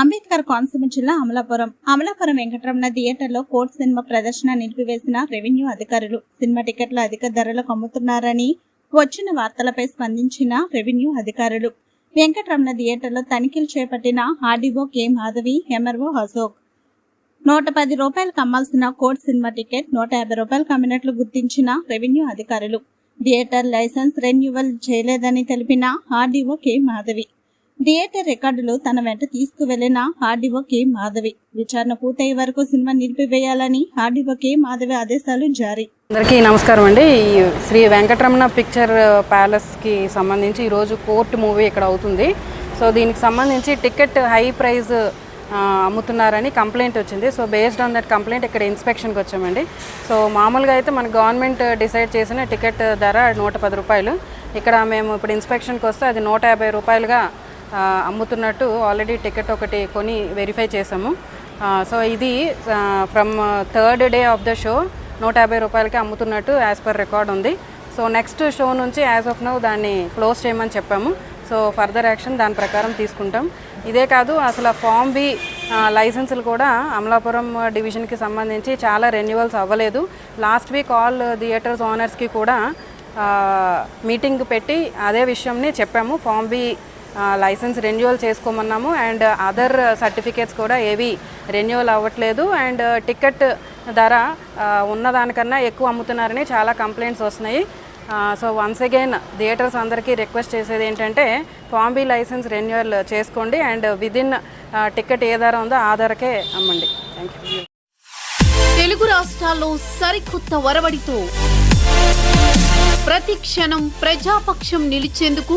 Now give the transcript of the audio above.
అంబేద్కర్ కోనసీమ జిల్లా అమలాపురం. అమలాపురం వెంకటరమణ థియేటర్లో court cinema ప్రదర్శన నిలిపివేసిన రెవెన్యూ అధికారులు. సినిమా టికెట్లు అధిక ధరలకు అమ్ముతున్నారని వచ్చిన వార్తలపై స్పందించిన రెవెన్యూ అధికారులు. వెంకటరమణ థియేటర్లో తనిఖీలు చేపట్టిన RDO K. Madhavi MRO Ashok. నూట పది రూపాయలకు అమ్మాల్సిన కోర్ట్ సినిమా టికెట్ నూట యాభై రూపాయలకు అమ్మినట్లు గుర్తించిన రెవెన్యూ అధికారులు. థియేటర్ లైసెన్స్ రెన్యువల్ చేయలేదని తెలిపిన ఆర్డీఓ కె. మాధవి. థియేటర్ రికార్డులు తన వెంట తీసుకువెళ్ళిన ఆర్డీఓ కె. మాధవి. విచారణ పూర్తయ్యే వరకు సినిమా నిలిపివేయాలని ఆర్డీఓ కె. మాధవి ఆదేశాలు జారీ. అందరికీ నమస్కారం అండి. ఈ శ్రీ వెంకటరమణ పిక్చర్ ప్యాలెస్కి సంబంధించి ఈరోజు కోర్ట్ మూవీ ఇక్కడ అవుతుంది. సో దీనికి సంబంధించి టికెట్ హై ప్రైస్ అమ్ముతున్నారని కంప్లైంట్ వచ్చింది. So based on that complaint ఇక్కడ ఇన్స్పెక్షన్కి వచ్చామండి. సో మామూలుగా అయితే మన గవర్నమెంట్ డిసైడ్ చేసిన టికెట్ ధర నూట పది రూపాయలు. ఇక్కడ మేము ఇప్పుడు ఇన్స్పెక్షన్కి వస్తే అది నూట యాభై రూపాయలుగా అమ్ముతున్నట్టు ఆల్రెడీ టికెట్ ఒకటి కొని వెరిఫై చేసాము. సో ఇది from third day of the show నూట యాభై రూపాయలకి అమ్ముతున్నట్టు యాజ్ పర్ రికార్డ్ ఉంది. సో నెక్స్ట్ షో నుంచి యాజ్ ఆఫ్ నౌ దాన్ని క్లోజ్ చేయమని చెప్పాము. సో ఫర్దర్ యాక్షన్ దాని ప్రకారం తీసుకుంటాం. ఇదే కాదు అసలు ఫామ్ బి లైసెన్సులు కూడా అమలాపురం డివిజన్కి సంబంధించి చాలా రెన్యువల్స్ అవ్వలేదు. లాస్ట్ వీక్ ఆల్ థియేటర్స్ ఓనర్స్కి కూడా మీటింగ్ పెట్టి అదే విషయంని చెప్పాము. ఫామ్ బి లైసెన్స్ రెన్యువల్ చేసుకోమన్నాము అండ్ అదర్ సర్టిఫికేట్స్ కూడా ఏవి రెన్యువల్ అవ్వట్లేదు అండ్ టికెట్ ధర ఉన్నదానికన్నా ఎక్కువ అమ్ముతున్నారని చాలా కంప్లైంట్స్ వస్తున్నాయి. సో వన్స్ అగైన్ థియేటర్స్ అందరికీ రిక్వెస్ట్ చేసేది ఏంటంటే ఫామ్ లైసెన్స్ రెన్యువల్ చేసుకోండి అండ్ విదిన్ టికెట్ ఏ ధర ఉందో ఆ ధరకే అమ్మండి. థ్యాంక్ యూ తెలుగు రాష్ట్రాల్లో సరికొత్త వరవడితో ప్రతి క్షణం ప్రజాపక్షం నిలిచేందుకు